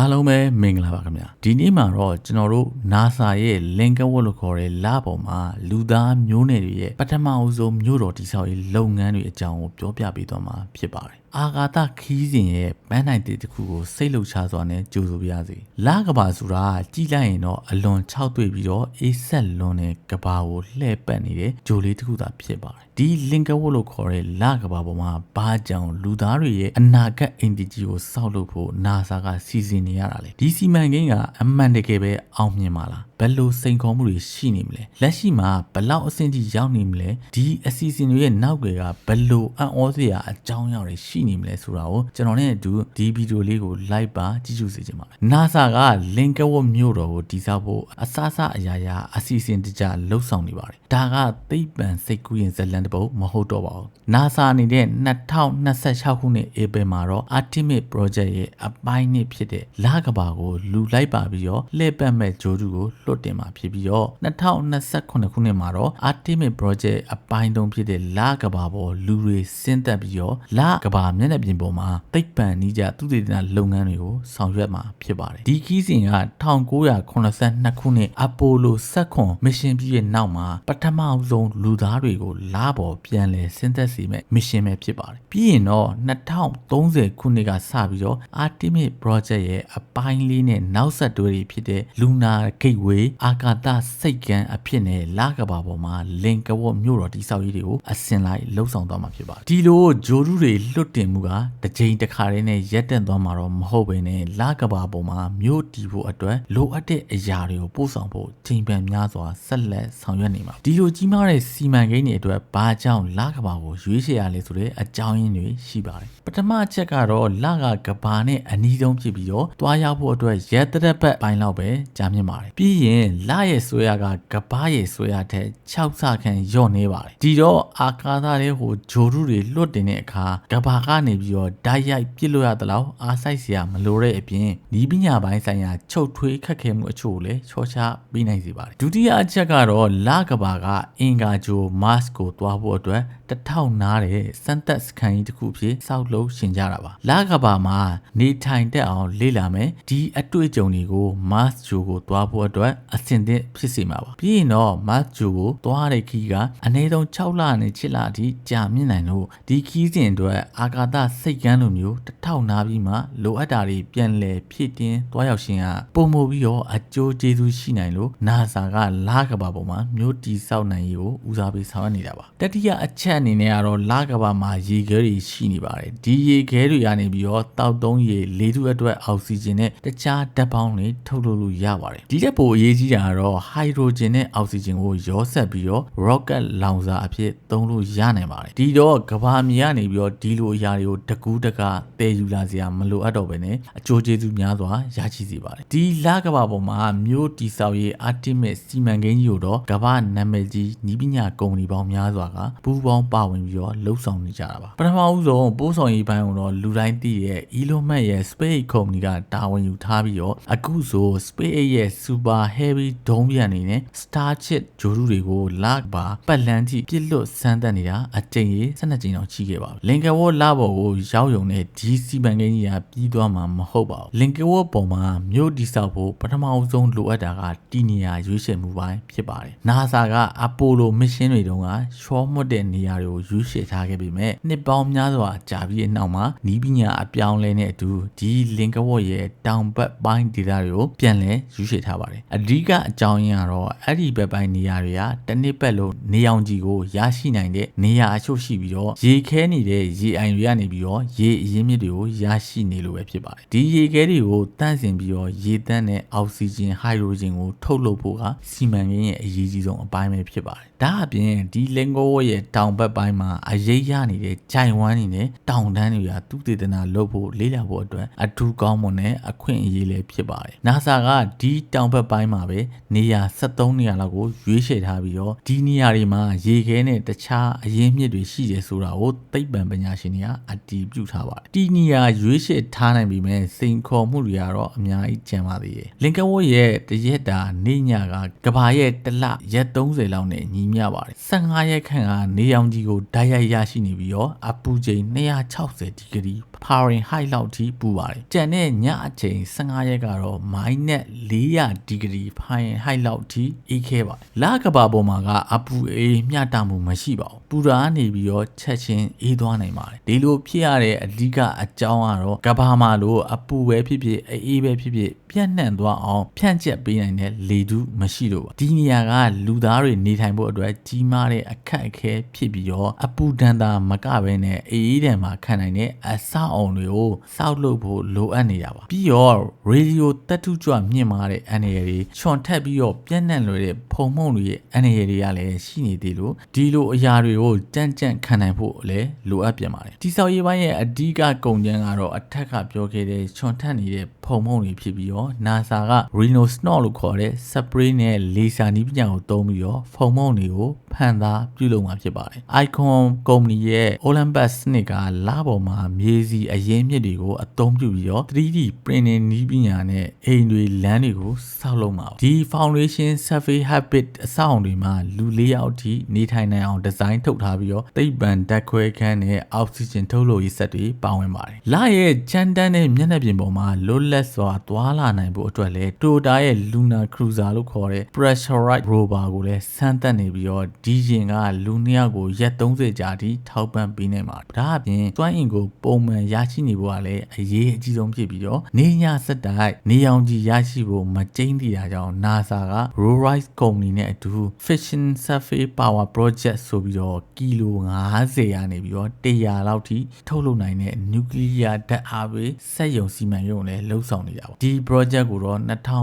အားလုံးပဲမင်္ဂလာပါခင်ဗျာဒီနေ့မှာတော့ကျွန်တော်တို့ NASA ရဲ့ Lincoln World လို့ခေါ်တဲ့လပေါ်မှာလူသားမျိုးနွယ်တွေရဲ့ပထမအဆုံးမြို့တော်တည်ဆောက်ရေးလုပ်ငန်းတွေအကြောင်းကိုပြောပြပေးသွားမှာဖြစ်ပါတယ် အာဂါသခီးစဉ်ရဲ့ပန်းနိုင်တဲ့တစ်ခုကိုစိတ်လှုပ်ရှားစွာနဲ့ကြိုဆိုပြရစီလကဘာဆိုတာကြည်လိုက်ရင်တော့အလွန်ခြောက်သွေ့ပြီးတော့အေးဆက်လွန်တဲ့ကဘာကိုလှည့်ပတ်နေတဲ့ဂျိုလေးတစ်ခုသာဖြစ်ပါတယ်ဒီလင်ကဝတ်လို့ခေါ်တဲ့လကဘာပေါ်မှာဘာကြောင့်လူသားတွေရဲ့အနာဂတ်အင်တီဂျီကိုစောက်လုပ်ဖို့ NASA ကစီစဉ်နေရတာလေဒီစီမံကိန်းကအမှန်တကယ်ပဲအောင်မြင်ပါလား ဘယ်လိုစိန်ခေါ်မှုတွေရှိနေမလဲလက်ရှိမှာဘယ်လောက်အဆင့်ထိရောက်နေမလဲဒီအစီအစဉ်တွေရဲ့နောက်ွယ်ကဘယ်လိုအံ့ဩစရာအကြောင်းအရာတွေရှိနေမလဲဆိုတာကိုကျွန်တော်နဲ့အတူဒီဗီဒီယိုလေးကို like ပါကြည့်ကြည့်စေချင်ပါတယ် NASA ကလင်ကဝတ်မြို့တော်ကိုတည်ဆောက်ဖို့အစအစအရာရာအစီအစဉ်တကြလှုပ်ဆောင်နေပါတယ်ဒါကသိပ္ပံစိတ်ကူးရင်ဇလန်တပုတ်မဟုတ်တော့ပါဘူး NASA အနေနဲ့2026ခုနှစ် April မှာတော့ Artemis Project ရဲ့အပိုင်းနှစ်ဖြစ်တဲ့လကဘာကိုလူလိုက်ပါပြီးတော့လှည့်ပတ်မဲ့ဂျိုးတူကိုလွတ်တင်မှာဖြစ်ပြီးတော့2029ခုနှစ်မှာတော့ Artemis Project အပိုင်းသုံးဖြစ်တဲ့လကဘာပေါ်လူတွေဆင်းသက်ပြီးတော့လကဘာမျက်နှာပြင်ပေါ်မှာသိပ္ပံနည်းကျသုတေသနလုပ်ငန်းတွေကိုဆောင်ရွက်မှာဖြစ်ပါတယ်ဒီခီးစဉ်က1982ခုနှစ် Apollo 7 mission ပြီးရဲ့နောက်မှာပထမဆုံးလူသားတွေကိုလပေါ်ပြန်လည်ဆင်းသက်စေမဲ့ mission ပဲဖြစ်ပါတယ်ပြီးရင်တော့2030ခုနှစ်ကစပြီးတော့ Artemis Project ရဲ့အပိုင်းလေးနဲ့နောက်ဆက်တွဲတွေဖြစ်တဲ့ Lunar Gateway အာကာသစိတ်ကမ်းအဖြစ်နဲ့လကဘာပေါ်မှာလင်ကဝတ်မြို့တော်တိဆောက်ရေးတွေကိုအစင်လိုက်လှုပ်ဆောင်သွားမှာဖြစ်ပါတယ်ဒီလိုဂျိုရုတွေလွတ်တင်မှုကတစ်ချိန်တစ်ခါတည်းနဲ့ရက်တက်သွားမှာတော့မဟုတ်ဘဲနဲ့လကဘာပေါ်မှာမြို့တည်ဖို့အတွက်လိုအပ်တဲ့အရာတွေကိုပို့ဆောင်ဖို့ချိန်ပန်များစွာဆက်လက်ဆောင်ရွက်နေမှာဒီလိုကြီးမားတဲ့စီမံကိန်းတွေအတွက်ဘာကြောင့်လကဘာကိုရွေးချယ်ရလဲဆိုတဲ့အကြောင်းရင်းတွေရှိပါတယ်ပထမအချက်ကတော့လကကဘာနဲ့အနီးဆုံးဖြစ်ပြီးတော့တွားရောက်ဖို့အတွက်ရက်တက်ပတ်ပိုင်းလောက်ပဲကြာမြင့်ပါတယ်ပြီးရင်လရဲ့ဆွဲရကကဘာရဲ့ဆွဲရထက်6ဆခန့်ညော့နေပါတယ်ဒီတော့အာကာသရဲ့ဟိုဂျိုရုတွေလွတ်တင်တဲ့အခါကဘာကနေပြီးတော့ဓာတ်ရိုက်ပြစ်လို့ရသလောက်အားစိုက်စရာမလိုတဲ့အပြင်ဒီပညာပိုင်းဆိုင်ရာချုပ်ထွေးခက်ခဲမှုအချို့ကိုလည်းချောချပေးနိုင်စေပါတယ်ဒုတိယအချက်ကတော့လကဘာကအင်္ဂါဂျိုမတ်စ်ကိုတွားဖို့အတွက်တထောက်နားတဲ့စမ်းသက်စခန်းကြီးတစ်ခုဖြစ်စောက်လို့ရှင်ကြတာပါလကဘာမှာနေထိုင်တက်အောင်လေ့လာမယ်ဒီအတွေ့အကြုံတွေကိုမတ်ဂျိုကိုတွားဖို့အတွက်အဆင်သင့်ဖြစ်စေမှာပါပြီးရင်တော့မတ်ဂျိုကိုတွားတဲ့ခီးကအနည်းဆုံး6လနဲ့7လအထိကြာမြင့်နိုင်လို့ဒီခီးစဉ်အတွက်အာကာသစိတ်ကမ်းလိုမျိုးတထောက်နာပြီးမှလိုအပ်တာတွေပြန်လည်ဖြည့်တင်းတွားရောက်ရှင်ကပုံမပြီးတော့အကျိုးကျေးဇူးရှိနိုင်လို့ NASA ကလကဘာပေါ်မှာမျိုးတီဆောက်နိုင်ရေးကိုဦးစားပေးဆောင်ရွက်နေတာပါတတိယအချက်အနေနဲ့ကတော့လကဘာမှာရေခဲတွေရှိနေပါတယ်ဒီရေခဲတွေကနေပြီးတော့တောက်သုံးရေလေထုအတွက်အောက်ဆီဂျင်နဲ့တခြားဓာတ်ပေါင်းတွေထုတ်လုပ်လို့ရပါတယ်ဒီတက်ပိုအရေးကြီးတာကတော့ဟိုက်ဒရိုဂျင်နဲ့အောက်ဆီဂျင်ကိုရောဆက်ပြီးတော့ rocket လောင်စာအဖြစ်သုံးလို့ရနိုင်ပါတယ်ဒီတော့ကဘာမြေကနေပြီးတော့ဒီလိုအရာတွေကိုတကူးတကတည်ယူလာစရာမလိုအပ်တော့ဘဲနဲ့အကျိုးကျေးဇူးများစွာရရှိစေပါတယ်ဒီလကဘာပေါ်မှာမြို့တီဆောက်ရေး Artemis စီမံကိန်းကြီးကိုတော့ကဘာနာမည်ကြီးနီးပညာကုမ္ပဏီပေါင်းများစွာကပူးပေါင်းပါဝင်ပြီးတော့လှုပ်ဆောင်နေကြတာပါပထမဦးဆုံးပိုးဆောင်ရေးပိုင်းကိုတော့လူတိုင်းသိရဲ့ Elon Musk ရဲ့ Space Company ကတာဝန်ယူထားပြီးတော့အခုဆို Space ရဲ့ Super Heavy ဒုံးပျံနေနဲ့ Starship ဂျိုရုတွေကိုလပါပတ်လန်းထိပြစ်လွတ်စမ်းသပ်နေတာအကြိမ်ကြီး12ကြိမ်တော့ရှိခဲ့ပါဘူးလင်ကဝတ်လဘော်ကိုရောက်ယုံတဲ့ဒီစီမံကိန်းကြီးကပြီးသွားမှာမဟုတ်ပါဘူးလင်ကဝတ်ပေါ်မှာမြို့တိဆောက်ဖို့ပထမအဆုံးလိုအပ်တာကတီနီယာရွေးချယ်မှုပိုင်းဖြစ်ပါတယ် NASA က Apollo mission တွေတုန်းကရှော့မွတ်တဲ့နေရာတွေကိုရွေးချယ်ထားခဲ့ပေမဲ့နှစ်ပေါင်းများစွာကြာပြီးတဲ့နောက်မှာနီးပညာအပြောင်းလဲနဲ့အတူဒီလင်ကဝတ်ရဲ့တောင်ဘက်ပိုင်းဒေသတွေကိုပြန်လည်ရွေးချယ်ထားပါတယ်အဓိကအကြောင်းရင်းကတော့အဲ့ဒီဘက်ပိုင်းနေရာတွေကတစ်နှစ်ပတ်လုံးနေအောင်ကြီးကိုရရှိနိုင်တဲ့နေရာအချို့ရှိပြီးတော့ရေခဲနေတဲ့ရေအိုင်တွေကနေပြီးတော့ရေအရင်းမြစ်တွေကိုရရှိနေလို့ပဲဖြစ်ပါတယ်ဒီရေခဲတွေကိုတန့်စင်ပြီးတော့ရေတန့်တဲ့အောက်ဆီဂျင်ဟိုက်ဒရိုဂျင်ကိုထုတ်လုပ်ဖို့ကစီမံကိန်းရဲ့အရေးကြီးဆုံးအပိုင်းပဲဖြစ်ပါတယ်ဒါအပြင်ဒီလင်ကိုဝရဲ့တောင်ဘက်ပိုင်းမှာအရေးရနေတဲ့ဂျိုင်ဝမ်နေနဲ့တောင်တန်းတွေကသူတည်တနာလုပ်ဖို့လေးလာဖို့အတွက်အထူးကောင်းမွန်တဲ့အခွင့်အရေးလည်းဖြစ်ပါတယ် NASA ကဒီတောင်ဘက်ပိုင်းပိုင်းမှာပဲနေရာ73နေရာလောက်ကိုရွေးချယ်ထားပြီးတော့ဒီနေရာတွေမှာရေခဲနဲ့တခြားအရင်းမြစ်တွေရှိတယ်ဆိုတာကိုသိပ္ပံပညာရှင်တွေကအတည်ပြုထားပါတယ်ဒီနေရာရွေးချယ်ထားနိုင်ပြီမဲ့စိန်ခေါ်မှုတွေကတော့အများကြီးကျန်ပါသေးတယ်လင်ကဝတ်ရဲ့တရက်တာနေညကကဘာရဲ့တလရက်30လောက်နဲ့ညီမျှပါတယ်15ရက်ခန့်ကနေရောင်ကြီးကိုဓာတ်ရိုက်ရရှိနေပြီးတော့အပူချိန်260ဒီဂရီ Fahrenheit လောက်ထိပူပါတယ်။ကြံတဲ့ညအချိန်15ရက်ကတော့ minus 400ဒီဂရီ Fahrenheit လောက်ထိအေးခဲပါတယ်။လကဘာပေါ်မှာကအပူအေးမျှတမှုမရှိပါဘူး။ ပူရာနေပြီးတော့ချက်ချင်းအေးသွားနိုင်ပါတယ်။ဒီလိုဖြစ်ရတဲ့အဓိကအကြောင်းကတော့ကဘာမှာလို့အပူပဲဖြစ်ဖြစ်အေးပဲဖြစ်ဖြစ်ပြန့်နှံ့သွားအောင်ဖြန့်ကျက်ပေးနိုင်တဲ့လေထုမရှိလို့ပါ။ဒီနေရာကလူသားတွေနေထိုင်ဖို့အတွက်ကြီးမားတဲ့အခက်အခဲဖြစ်ပြီးတော့အပူဒဏ်သာမကဘဲနဲ့အေးဒဏ်မှာခံနိုင်တဲ့အဆောက်အုံတွေကိုစောက်လုပ်ဖို့လိုအပ်နေတာပါပြီးတော့ရေဒီယိုတက်ထုကြွမြင့်မားတဲ့အန်ရယ်တွေချွန်ထက်ပြီးတော့ပြန့်နှံ့လွယ်တဲ့ဖုံမှုန့်တွေရဲ့အန်ရယ်တွေကလည်းရှိနေသေးလို့ဒီလိုအရာတွေကိုကြမ်းကြမ်းခံနိုင်ဖို့လည်းလိုအပ်ပြန်ပါတယ်ဒီဆောက်ရေးပိုင်းရဲ့အဓိကကုန်ကျန်းကတော့အထက်ကပြောခဲ့တဲ့ချွန်ထက်နေတဲ့ဖုံမှုန့်တွေဖြစ်ပြီးတော့ NASA က Rhino Snot လို့ခေါ်တဲ့ spray နဲ့ laser နည်းပညာကိုသုံးပြီးတော့ဖုံမှုန့်တွေကိုဖန်သားပြုလုပ်မှာဖြစ်ပါတယ် Icon ကုမ္ပဏီရဲ့ Olympus စနစ်ကလပေါ်မှာမြေစီအရင်းမြစ်တွေကိုအသုံးပြုပြီးတော့ 3D printing နည်းပညာနဲ့အိမ်တွေလမ်းတွေကိုဆောက်လုပ်မှာပါဒီ foundation survey habit အဆောက်အုံတွေမှာလူ၄ယောက်ထိနေထိုင်နိုင်အောင်ဒီဇိုင်းထုတ်ထားပြီးတော့သိပ္ပံဓာတ်ခွဲခန်းနဲ့အောက်ဆီဂျင်ထုတ်လုပ်ရေးစက်တွေပါဝင်ပါတယ်လရဲ့ချမ်းတန်းတဲ့မျက်နှာပြင်ပေါ်မှာလွတ်လပ်စွာသွားလာနိုင်ဖို့အတွက်လည်း Toyota ရဲ့ Lunar Cruiser လို့ခေါ်တဲ့ pressurized rover ကိုလည်းစမ်းသပ်နေပြီးတော့ဒီရင်ကလူနှစ်ယောက်ကိုရက်30ကြာထိထောက်ပံ့ပေးနေမှာဒါအပြင်တွိုင်းအင်ကိုပုံမှန်ရရှိနေဖို့ကလည်းအရေးအကြီးဆုံးဖြစ်ပြီးတော့နေညစက်တိုက်နေရောင်ကြီးရရှိဖို့မကျိန်းသေးတာကြောင့် NASA က Rolls-Royce ကုမ္ပဏီနဲ့အတူ Fission Surface Power Project ဆိုပြီးတော့ကီလို90ရာနေပြီးတော့100လောက်ထိထုတ်လုပ်နိုင်တဲ့ nuclear ဓာတ်အားပေးစက်ရုံစီမံရုံလည်းလှုပ်ဆောင်နေကြပါဒီ project ကိုတော့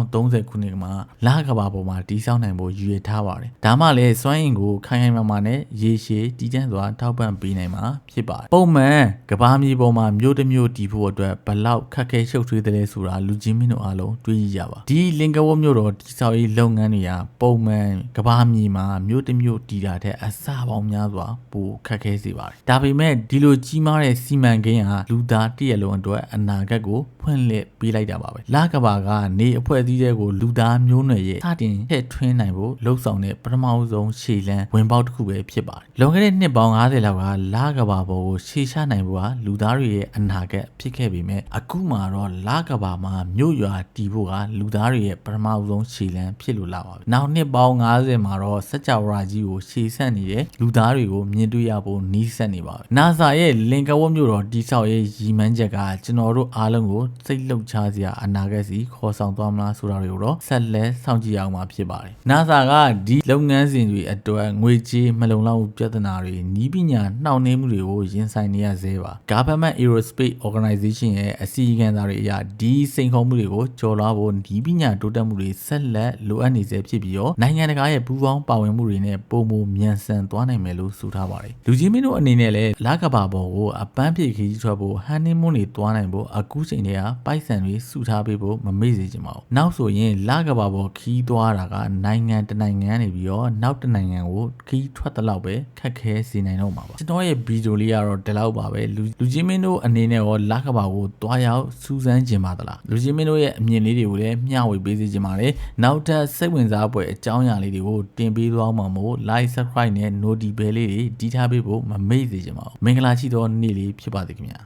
2030ခုနှစ်မှာလကဘာပေါ်မှာတည်ဆောက်နိုင်ဖို့ရည်ရွယ်ထားပါတယ်ဒါမှလည်းစွမ်းအင်ကိုခိုင်ခိုင်မာမာနဲ့ရေရှည်တည်တံ့စွာထောက်ပံ့ပေးနိုင်မှာဖြစ်ပါတယ်ပုံမှန်ကဘာမြေပေါ်မှာမြို့တစ်မြို့တည်ဖို့အတွက်ဘလောက်ခက်ခဲရှုပ်ထွေးတယ်လဲဆိုတာလူချင်းမင်းတို့အားလုံးတွေးကြည့်ကြပါဒီလင်ကဝတ်မြို့တော်တည်ဆောက်ရေးလုပ်ငန်းတွေကပုံမှန်ကဘာမြေမှာမြို့တစ်မြို့တည်တာတဲ့အစပေါင်းများစွာပိုခက်ခဲစေပါတယ်ဒါပေမဲ့ဒီလိုကြီးမားတဲ့စီမံကိန်းဟာလူသားတည့်ရလုံးအတွက်အနာဂတ်ကိုဖွင့်လှစ်ပေးလိုက်တာပါပဲလကဘာကနေအဖွဲ့အစည်းတွေကိုလူသားမျိုးနွယ်ရဲ့စတင်ထည့်ထွင်းနိုင်ဖို့လှုံ့ဆော်တဲ့ပထမဆုံးရှေ့လန်းဝင်ပေါက်တစ်ခုပဲဖြစ်ပါတယ်လွန်ခဲ့တဲ့နှစ်ပေါင်း90လောက်ကလကဘာပေါ်ကိုရှေ့ချနိုင်ဖို့ကလူသားတွေရဲ့အနာဂတ်ဖြစ်ခဲ့ပေမဲ့အခုမှတော့လကဘာမှာမြို့ရွာတည်ဖို့ကလူသားတွေရဲ့ပထမဆုံးရှေ့လန်းဖြစ်လို့လာပါပြီနောက်နှစ်ပေါင်း90မှာတော့စัจ java ကြီးကိုရှေ့ဆက်နေတဲ့လူသားတွေကိုမြင်တွေ့ရဖို့နီးစပ်နေပါပြီ NASA ရဲ့လင်ကဝတ်မြို့တော်တိဆောက်ရေးရည်မှန်းချက်ကကျွန်တော်တို့အားလုံးကိုစိတ်လှုပ်ရှားစရာအနာဂတ်စီခေါ်ဆောင်သွားမလားဆိုတာတွေကိုတော့ဆက်လက်စောင့်ကြည့်အောင်မှာဖြစ်ပါတယ် NASA ကဒီလုပ်ငန်းစဉ်တွေအတွက်ငွေကြေးမလုံလောက်မှုပြဿနာတွေနီးပညာနှောင့်နှေးမှုတွေကိုရင်ဆိုင်နေရသေးပါ Government Aerospace Organization ရဲ့အစီအကံသားတွေအရဒီစိန်ခေါ်မှုတွေကိုကျော်လွှားဖို့နီးပညာတိုးတက်မှုတွေဆက်လက်လိုအပ်နေစေဖြစ်ပြီးတော့နိုင်ငံတကာရဲ့ပူးပေါင်းပါဝင်မှုတွေနဲ့ပုံမမြန်ဆန်သွားနိုင်မယ်လို့ဆိုထားပါတယ်လူကြီးမင်းတို့အနေနဲ့လည်းလကဘာပေါ်ကိုအပန်းဖြေခရီးထွက်ဖို့ဟန်နီမွန်းတွေသွားနိုင်ဖို့အခုချိန်တည်းကပိုက်ဆံတွေစုထားပေးဖို့မမေ့စေချင်ပါဘူးနောက်ဆိုရင်လကဘာပေါ်ခီးသွားတာကနိုင်ငံတနိုင်ငံနေပြီးတော့နောက်တနိုင်ငံကိုခီးထွက်တဲ့လောက်ပဲခက်ခဲစေနိုင်တော့မှာပါကျွန်တော်ရဲ့ဗီဒီယိုလေးကတော့ဒီလောက်ပါပဲလူလူကြီးမင်းတို့အနေနဲ့ရောလကဘာကိုသွားရောက်စူးစမ်းကျင်ပါသလားလူကြီးမင်းတို့ရဲ့အမြင်လေးတွေကိုလည်းမျှဝေပေးစေချင်ပါတယ်နောက်ထပ်စိတ်ဝင်စားဖွယ်အကြောင်းအရာလေးတွေကိုတင်ပေးသွားမှာမို့ like subscribe နဲ့ notification လေးတွေတီးထားပေးဖို့မမေ့စေချင်ပါဘူးမင်္ဂလာရှိသောနေ့လေးဖြစ်ပါစေခင်ဗျာ